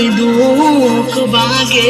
மெய்தூக்கு வாகே